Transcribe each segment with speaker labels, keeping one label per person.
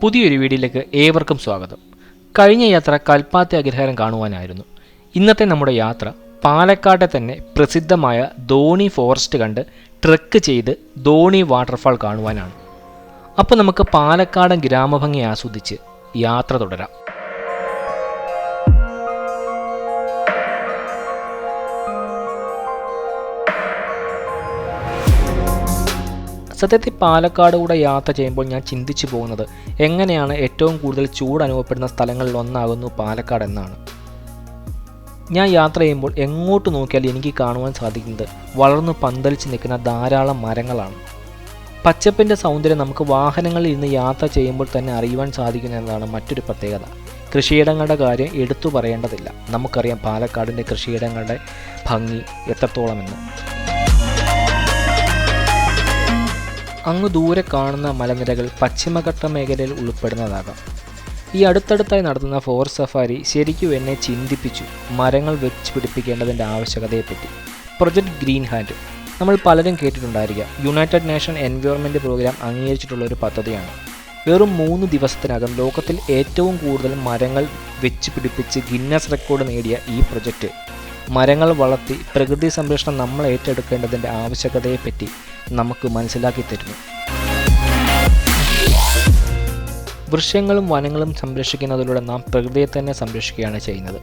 Speaker 1: പുതിയൊരു വീഡിയോയിലേക്ക് ഏവർക്കും സ്വാഗതം. കഴിഞ്ഞ യാത്ര കൽപ്പാത്തി അഗ്രഹാരം കാണുവാനായിരുന്നു. ഇന്നത്തെ നമ്മുടെ യാത്ര പാലക്കാട്ടെ തന്നെ പ്രസിദ്ധമായ ധോണി ഫോറസ്റ്റ് കണ്ട് ട്രെക്ക് ചെയ്ത് ധോണി വാട്ടർഫാൾ കാണുവാനാണ്. അപ്പോൾ നമുക്ക് പാലക്കാടൻ ഗ്രാമഭംഗി ആസ്വദിച്ച് യാത്ര തുടരാം. സത്യത്തിൽ പാലക്കാട് കൂടെ യാത്ര ചെയ്യുമ്പോൾ ഞാൻ ചിന്തിച്ചു പോകുന്നത് എങ്ങനെയാണ് ഏറ്റവും കൂടുതൽ ചൂട് അനുഭവപ്പെടുന്ന സ്ഥലങ്ങളിൽ ഒന്നാകുന്നു പാലക്കാട് എന്നാണ്. ഞാൻ യാത്ര ചെയ്യുമ്പോൾ എങ്ങോട്ട് നോക്കിയാൽ എനിക്ക് കാണുവാൻ സാധിക്കുന്നത് വളർന്നു പന്തലിച്ച് നിൽക്കുന്ന ധാരാളം മരങ്ങളാണ്. പച്ചപ്പിന്റെ സൗന്ദര്യം നമുക്ക് വാഹനങ്ങളിൽ ഇരുന്ന് യാത്ര ചെയ്യുമ്പോൾ തന്നെ അറിയുവാൻ സാധിക്കുന്നു എന്നതാണ് മറ്റൊരു പ്രത്യേകത. കൃഷിയിടങ്ങളുടെ കാര്യം എടുത്തു പറയേണ്ടതില്ല. നമുക്കറിയാം പാലക്കാടിന്റെ കൃഷിയിടങ്ങളുടെ ഭംഗി എത്രത്തോളമെന്ന്. അങ്ങ് ദൂരെ കാണുന്ന മലനിരകൾ പശ്ചിമഘട്ട മേഖലയിൽ ഉൾപ്പെടുന്നതാകാം. ഈ അടുത്തടുത്തായി നടത്തുന്ന ഫോറസ്റ്റ് സഫാരി ശരിക്കും എന്നെ ചിന്തിപ്പിച്ചു മരങ്ങൾ വെച്ച് പിടിപ്പിക്കേണ്ടതിന്റെ ആവശ്യകതയെപ്പറ്റി. Project green hand. നമ്മൾ പലരും കേട്ടിട്ടുണ്ടായിരിക്കുക യുണൈറ്റഡ് നേഷൻ എൻവയോൺമെന്റ് പ്രോഗ്രാം അംഗീകരിച്ചിട്ടുള്ള ഒരു പദ്ധതിയാണ്. വെറും മൂന്ന് ദിവസത്തിനകം ലോകത്തിൽ ഏറ്റവും കൂടുതൽ മരങ്ങൾ വെച്ച് പിടിപ്പിച്ച് ഗിന്നസ് റെക്കോർഡ് നേടിയ ഈ പ്രൊജക്റ്റ് മരങ്ങൾ വളർത്തി പ്രകൃതി സംരക്ഷണം നമ്മൾ ഏറ്റെടുക്കേണ്ടതിന്റെ ആവശ്യകതയെപ്പറ്റി നമുക്ക് മനസ്സിലാക്കി തരുന്നു. വൃക്ഷങ്ങളും വനങ്ങളും സംരക്ഷിക്കുന്നതിലൂടെ നാം പ്രകൃതിയെ തന്നെ സംരക്ഷിക്കുകയാണ് ചെയ്യുന്നത്.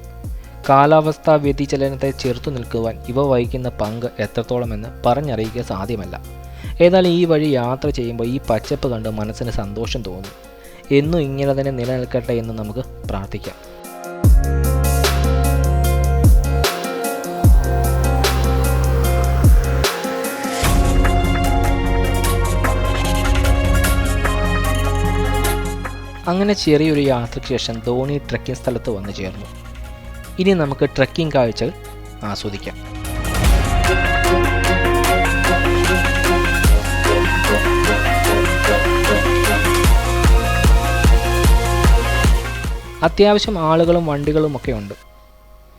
Speaker 1: കാലാവസ്ഥാ വ്യതിചലനത്തെ ചെറുത്തു നിൽക്കുവാൻ ഇവ വഹിക്കുന്ന പങ്ക് എത്രത്തോളമെന്ന് പറഞ്ഞറിയിക്കുക സാധ്യമല്ല. എന്നാൽ ഈ വഴി യാത്ര ചെയ്യുമ്പോൾ ഈ പച്ചപ്പ് കണ്ട് മനസ്സിന് സന്തോഷം തോന്നും. എന്നും ഇങ്ങനെ തന്നെ നിലനിൽക്കട്ടെ എന്ന് നമുക്ക് പ്രാർത്ഥിക്കാം. അങ്ങനെ ചെറിയൊരു യാത്രയ്ക്ക് ശേഷം ധോണി ട്രക്കിംഗ് സ്ഥലത്ത് വന്നു ചേർന്നു. ഇനി നമുക്ക് ട്രക്കിംഗ് കാഴ്ചകൾ ആസ്വദിക്കാം. അത്യാവശ്യം ആളുകളും വണ്ടികളും ഒക്കെ ഉണ്ട്.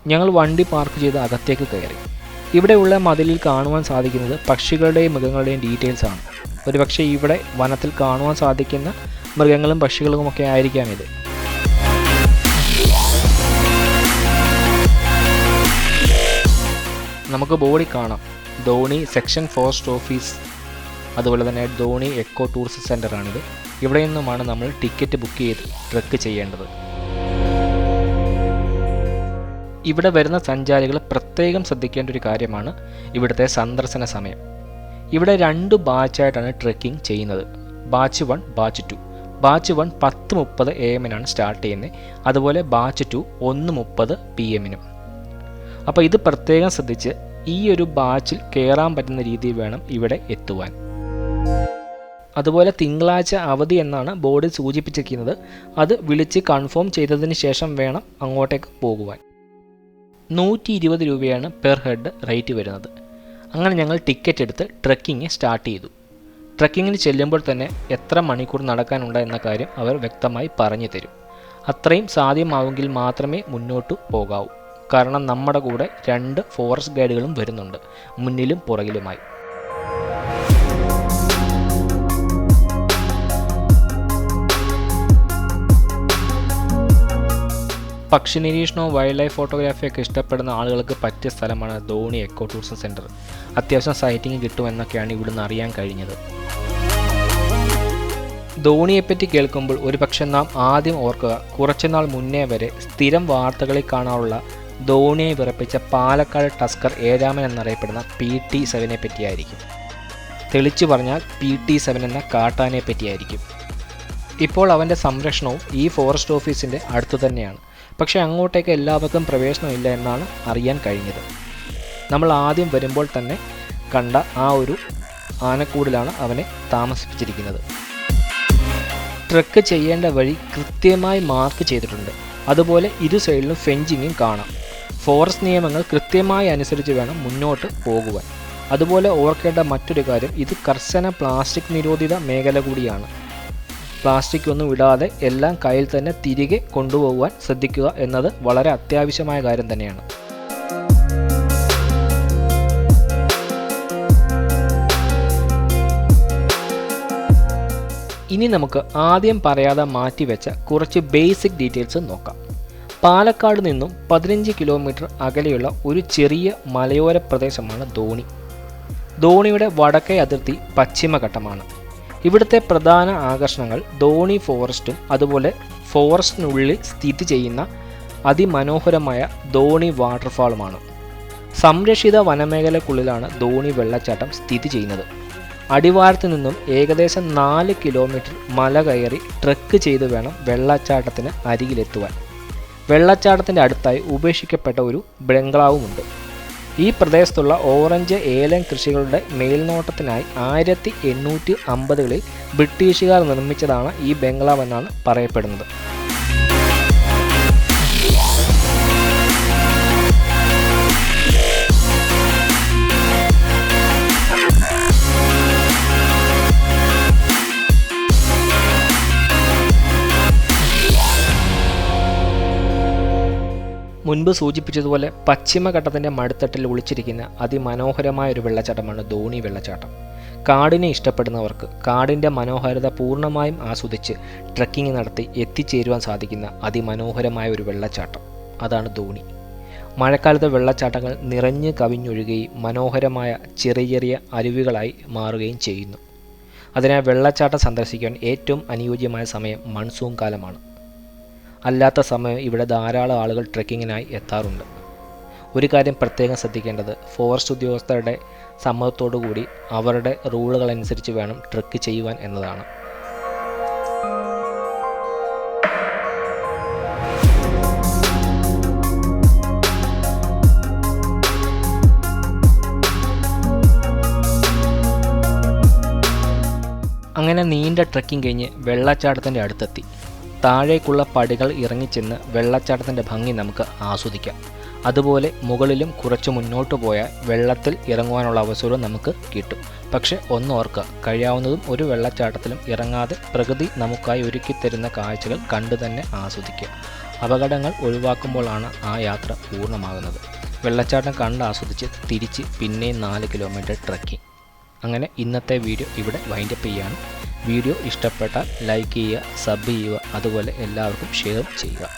Speaker 1: ഞങ്ങൾ വണ്ടി പാർക്ക് ചെയ്ത് അകത്തേക്ക് കയറി. ഇവിടെയുള്ള മതിലിൽ കാണുവാൻ സാധിക്കുന്നത് പക്ഷികളുടെയും മൃഗങ്ങളുടെയും ഡീറ്റെയിൽസ് ആണ്. ഒരുപക്ഷെ ഇവിടെ വനത്തിൽ കാണുവാൻ സാധിക്കുന്ന മൃഗങ്ങളും പക്ഷികളുമൊക്കെ ആയിരിക്കാം ഇത്. നമുക്ക് ബോഡി കാണാം. ധോണി സെക്ഷൻ ഫോറസ്റ്റ് ഓഫീസ് അതുപോലെ തന്നെ ധോണി എക്കോ ടൂറിസം സെന്ററാണിത് ഇവിടെ നിന്നുമാണ് നമ്മൾ ടിക്കറ്റ് ബുക്ക് ചെയ്ത് ട്രെക്ക് ചെയ്യേണ്ടത്. ഇവിടെ വരുന്ന സഞ്ചാരികൾ പ്രത്യേകം ശ്രദ്ധിക്കേണ്ട ഒരു കാര്യമാണ് ഇവിടുത്തെ സന്ദർശന സമയം. ഇവിടെ രണ്ട് ബാച്ചായിട്ടാണ് ട്രെക്കിംഗ് ചെയ്യുന്നത്. Batch one batch two. Batch one പത്ത് മുപ്പത് എ എമ്മിനാണ് സ്റ്റാർട്ട് ചെയ്യുന്നത് അതുപോലെ ബാച്ച് ടു ഒന്ന് മുപ്പത് പി എമ്മിനും അപ്പോൾ ഇത് പ്രത്യേകം ശ്രദ്ധിച്ച് ഈ ഒരു ബാച്ചിൽ കയറാൻ പറ്റുന്ന രീതിയിൽ വേണം ഇവിടെ എത്തുവാൻ. അതുപോലെ തിങ്കളാഴ്ച അവധി എന്നാണ് ബോർഡിൽ സൂചിപ്പിച്ചിരിക്കുന്നത്. അത് വിളിച്ച് കൺഫേം ചെയ്തതിന് ശേഷം വേണം അങ്ങോട്ടേക്ക് പോകുവാൻ. നൂറ്റി ഇരുപത് രൂപയാണ് പെർ ഹെഡ് റേറ്റ് വരുന്നത്. അങ്ങനെ ഞങ്ങൾ ടിക്കറ്റ് എടുത്ത് ട്രക്കിങ് സ്റ്റാർട്ട് ചെയ്തു. ട്രക്കിങ്ങിന് ചെല്ലുമ്പോൾ തന്നെ എത്ര മണിക്കൂർ നടക്കാനുണ്ട് എന്ന കാര്യം അവർ വ്യക്തമായി പറഞ്ഞു തരും. അത്രയും സാധ്യമാവുമെങ്കിൽ മാത്രമേ മുന്നോട്ട് പോകാവൂ. കാരണം നമ്മുടെ കൂടെ രണ്ട് ഫോറസ്റ്റ് ഗൈഡുകളും വരുന്നുണ്ട്. മുന്നിലും പുറകിലുമായി. പക്ഷി നിരീക്ഷണവും വൈൽഡ് ലൈഫ് ഫോട്ടോഗ്രാഫിയൊക്കെ ഇഷ്ടപ്പെടുന്ന ആളുകൾക്ക് പറ്റിയ സ്ഥലമാണ് ധോണി എക്കോ ടൂറിസം സെന്റർ അത്യാവശ്യം സൈറ്റിംഗ് കിട്ടുമെന്നൊക്കെയാണ് ഇവിടുന്ന് അറിയാൻ കഴിഞ്ഞത്. ധോണിയെപ്പറ്റി കേൾക്കുമ്പോൾ ഒരുപക്ഷെ നാം ആദ്യം ഓർക്കുക കുറച്ചുനാൾ മുന്നേ വരെ സ്ഥിരം വാർത്തകളിൽ കാണാറുള്ള ധോണിയെ വിറപ്പിച്ച പാലക്കാട് ടസ്കർ ഏഴാമൻ എന്നറിയപ്പെടുന്ന പി ടി സെവനെ പറ്റിയായിരിക്കും. തെളിച്ചു പറഞ്ഞാൽ പി ടി സെവൻ എന്ന കാട്ടാനെ പറ്റിയായിരിക്കും. ഇപ്പോൾ അവന്റെ സംരക്ഷണവും ഈ ഫോറസ്റ്റ് ഓഫീസിന്റെ അടുത്തു തന്നെയാണ്. പക്ഷേ അങ്ങോട്ടേക്ക് എല്ലാവർക്കും പ്രവേശനമില്ല എന്നാണ് അറിയാൻ കഴിഞ്ഞത്. നമ്മൾ ആദ്യം വരുമ്പോൾ തന്നെ കണ്ട ആ ഒരു ആനക്കൂടിലാണ് അവനെ താമസിപ്പിച്ചിരിക്കുന്നത്. ട്രക്ക് ചെയ്യേണ്ട വഴി കൃത്യമായി മാർക്ക് ചെയ്തിട്ടുണ്ട്. അതുപോലെ ഇരു സൈഡിലും ഫെഞ്ചിങ്ങും കാണാം. ഫോറസ്റ്റ് നിയമങ്ങൾ കൃത്യമായി അനുസരിച്ച് വേണം മുന്നോട്ട് പോകുവാൻ. അതുപോലെ ഓർക്കേണ്ട മറ്റൊരു കാര്യം ഇത് കർശന പ്ലാസ്റ്റിക് നിരോധിത മേഖല കൂടിയാണ്. പ്ലാസ്റ്റിക് ഒന്നും ഇടാതെ എല്ലാം കയ്യിൽ തന്നെ തിരികെ കൊണ്ടുപോകുവാൻ ശ്രദ്ധിക്കുക എന്നത് വളരെ അത്യാവശ്യമായ കാര്യം തന്നെയാണ്. ഇനി നമുക്ക് ആദ്യം പറയാതെ മാറ്റിവെച്ച കുറച്ച് ബേസിക് ഡീറ്റെയിൽസ് നോക്കാം. പാലക്കാട് നിന്നും പതിനഞ്ച് കിലോമീറ്റർ അകലെയുള്ള ഒരു ചെറിയ മലയോര പ്രദേശമാണ് ധോണി. ധോണിയുടെ വടക്കേ അതിർത്തി പശ്ചിമഘട്ടമാണ്. ഇവിടുത്തെ പ്രധാന ആകർഷണങ്ങൾ ധോണി ഫോറസ്റ്റും അതുപോലെ ഫോറസ്റ്റിനുള്ളിൽ സ്ഥിതി ചെയ്യുന്ന അതിമനോഹരമായ ധോണി വാട്ടർഫാളുമാണ്. സംരക്ഷിത വനമേഖലക്കുള്ളിലാണ് ധോണി വെള്ളച്ചാട്ടം സ്ഥിതി ചെയ്യുന്നത്. അടിവാരത്തു നിന്നും ഏകദേശം നാല് കിലോമീറ്റർ മല കയറി ട്രെക്ക് ചെയ്ത് വേണം വെള്ളച്ചാട്ടത്തിന് അരികിലെത്തുവാൻ. വെള്ളച്ചാട്ടത്തിന്റെ അടുത്തായി ഉപേക്ഷിക്കപ്പെട്ട ഒരു ബംഗ്ലാവുമുണ്ട്. ഈ പ്രദേശത്തുള്ള ഓറഞ്ച് ഏലം കൃഷികളുടെ മേൽനോട്ടത്തിനായി ആയിരത്തി എണ്ണൂറ്റി അമ്പതുകളിൽ ബ്രിട്ടീഷുകാർ നിർമ്മിച്ചതാണ് ഈ ബംഗ്ലാവ് എന്നാണ് പറയപ്പെടുന്നത്. മുൻപ് സൂചിപ്പിച്ചതുപോലെ പശ്ചിമഘട്ടത്തിന്റെ മടുത്തട്ടിൽ ഒളിച്ചിരിക്കുന്ന അതിമനോഹരമായ ഒരു വെള്ളച്ചാട്ടമാണ് ധോണി വെള്ളച്ചാട്ടം. കാടിനെ ഇഷ്ടപ്പെടുന്നവർക്ക് കാടിന്റെ മനോഹരത പൂർണമായും ആസ്വദിച്ച് ട്രക്കിംഗ് നടത്തി എത്തിച്ചേരുവാൻ സാധിക്കുന്ന അതിമനോഹരമായ ഒരു വെള്ളച്ചാട്ടം. അതാണ് ധോണി. മഴക്കാലത്തെ വെള്ളച്ചാട്ടങ്ങൾ നിറഞ്ഞു കവിഞ്ഞൊഴുകുകയും മനോഹരമായ ചെറിയ ചെറിയ അരുവികളായി മാറുകയും ചെയ്യുന്നു. അതിനാൽ വെള്ളച്ചാട്ടം സന്ദർശിക്കാൻ ഏറ്റവും അനുയോജ്യമായ സമയം മൺസൂൺ കാലമാണ്. അല്ലാത്ത സമയം ഇവിടെ ധാരാളം ആളുകൾ ട്രെക്കിങ്ങിനായി എത്താറുണ്ട്. ഒരു കാര്യം പ്രത്യേകം ശ്രദ്ധിക്കേണ്ടത് ഫോറസ്റ്റ് ഉദ്യോഗസ്ഥരുടെ കൂടി അവരുടെ റൂളുകൾ അനുസരിച്ച് വേണം ട്രക്ക് ചെയ്യുവാൻ എന്നതാണ്. അങ്ങനെ നീണ്ട ട്രക്കിംഗ് കഴിഞ്ഞ് വെള്ളച്ചാട്ടത്തിന്റെ അടുത്തെത്തി. താഴേക്കുള്ള പടികൾ ഇറങ്ങിച്ചെന്ന് വെള്ളച്ചാട്ടത്തിന്റെ ഭംഗി നമുക്ക് ആസ്വദിക്കാം. അതുപോലെ മുകളിലും കുറച്ച് മുന്നോട്ട് പോയാൽ വെള്ളത്തിൽ ഇറങ്ങുവാനുള്ള അവസരവും നമുക്ക് കിട്ടും. പക്ഷേ ഒന്നോർക്കുക കഴിയാവുന്നതും ഒരു വെള്ളച്ചാട്ടത്തിലും ഇറങ്ങാതെ പ്രകൃതി നമുക്കായി ഒരുക്കിത്തരുന്ന കാഴ്ചകൾ കണ്ടു തന്നെ ആസ്വദിക്കുക. അപകടങ്ങൾ ഒഴിവാക്കുമ്പോഴാണ് ആ യാത്ര പൂർണമാകുന്നത്. വെള്ളച്ചാട്ടം കണ്ട് ആസ്വദിച്ച് തിരിച്ച് പിന്നെയും നാല് കിലോമീറ്റർ ട്രക്കിംഗ് അങ്ങനെ ഇന്നത്തെ വീഡിയോ ഇവിടെ വൈൻഡപ്പ് ചെയ്യുകയാണ്. വീഡിയോ ഇഷ്ടപ്പെട്ടാൽ ലൈക്ക് ചെയ്യുക സബ് ചെയ്യുക അതുപോലെ എല്ലാവർക്കും ഷെയർ ചെയ്യുക.